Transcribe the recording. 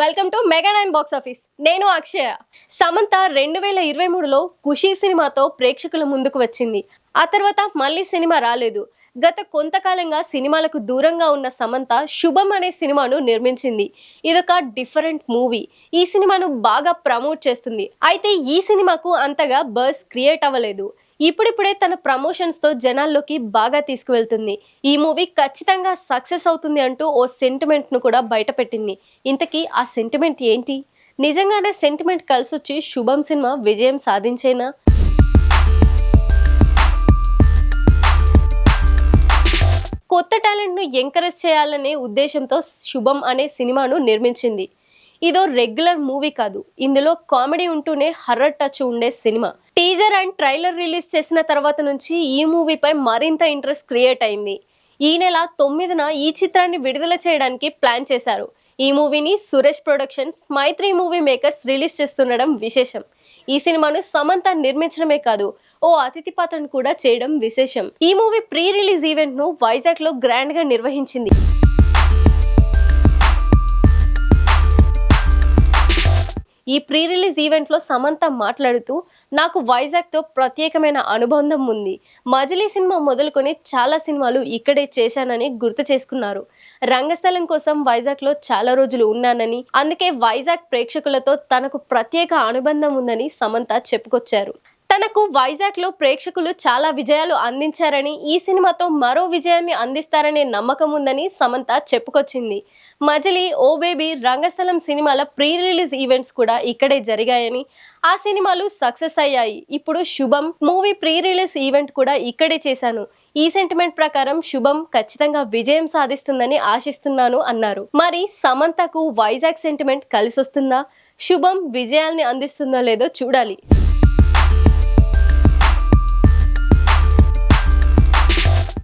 Welcome to mega nine box office. నేను అక్షయ. సమంత రెండు వేల ఇరవై మూడులో ఖుషీ సినిమాతో ప్రేక్షకుల ముందుకు వచ్చింది. ఆ తర్వాత మళ్ళీ సినిమా రాలేదు. గత కొంతకాలంగా సినిమాలకు దూరంగా ఉన్న సమంత శుభం అనే సినిమాను నిర్మించింది. ఇదొక డిఫరెంట్ మూవీ. ఈ సినిమాను బాగా ప్రమోట్ చేస్తుంది. అయితే ఈ సినిమాకు అంతగా బస్ క్రియేట్ అవ్వలేదు. ఇప్పుడిప్పుడే తన ప్రమోషన్స్తో జనాల్లోకి బాగా తీసుకువెళ్తుంది. ఈ మూవీ ఖచ్చితంగా సక్సెస్ అవుతుంది అంటూ ఓ సెంటిమెంట్ను కూడా బయటపెట్టింది. ఇంతకీ ఆ సెంటిమెంట్ ఏంటి? నిజంగానే సెంటిమెంట్ కలిసొచ్చి శుభం సినిమా విజయం సాధించేనా? కొత్త టాలెంట్ను ఎంకరేజ్ చేయాలనే ఉద్దేశంతో శుభం అనే సినిమాను నిర్మించింది. ఇదో రెగ్యులర్ మూవీ కాదు. ఇందులో కామెడీ ఉంటూనే హర్రర్ టచ్ ఉండే cinema. Teaser and trailer release చేసిన తర్వాత నుంచి ఈ మూవీపై మరింత ఇంట్రెస్ట్ క్రియేట్ అయింది. ఈ నెల తొమ్మిదిన ఈ చిత్రాన్ని విడుదల చేయడానికి ప్లాన్ చేశారు. ఈ మూవీని Suresh productions Mythri movie makers release చేస్తుండడం విశేషం. ఈ సినిమాను సమంత నిర్మించడమే కాదు ఓ అతిథి పాత్రను కూడా చేయడం విశేషం. ఈ మూవీ ప్రీ రిలీజ్ ఈవెంట్ను వైజాగ్లో గ్రాండ్గా నిర్వహించింది. ఈ ప్రీ రిలీజ్ ఈవెంట్లో సమంత మాట్లాడుతూ నాకు వైజాగ్తో ప్రత్యేకమైన అనుబంధం ఉంది. మజిలీ సినిమా మొదలుకొని చాలా సినిమాలు ఇక్కడే చేశానని గుర్తు చేసుకున్నారు. రంగస్థలం కోసం వైజాగ్లో చాలా రోజులు ఉన్నానని అందుకే వైజాగ్ ప్రేక్షకులతో తనకు ప్రత్యేక అనుబంధం ఉందని సమంత చెప్పుకొచ్చారు. తనకు వైజాగ్లో ప్రేక్షకులు చాలా విజయాలు అందించారని ఈ సినిమాతో మరో విజయాన్ని అందిస్తారనే నమ్మకం ఉందని సమంత చెప్పుకొచ్చింది. మజిలీ ఓ బేబీ రంగస్థలం సినిమాల ప్రీ రిలీజ్ ఈవెంట్స్ కూడా ఇక్కడే జరిగాయని ఆ సినిమాలు సక్సెస్ అయ్యాయి. ఇప్పుడు శుభం మూవీ ప్రీ రిలీజ్ ఈవెంట్ కూడా ఇక్కడే చేశాను. ఈ సెంటిమెంట్ ప్రకారం శుభం ఖచ్చితంగా విజయం సాధిస్తుందని ఆశిస్తున్నాను అన్నారు. మరి సమంతకు వైజాగ్ సెంటిమెంట్ కలిసొస్తుందా? శుభం విజయాల్ని అందిస్తుందో లేదో చూడాలి.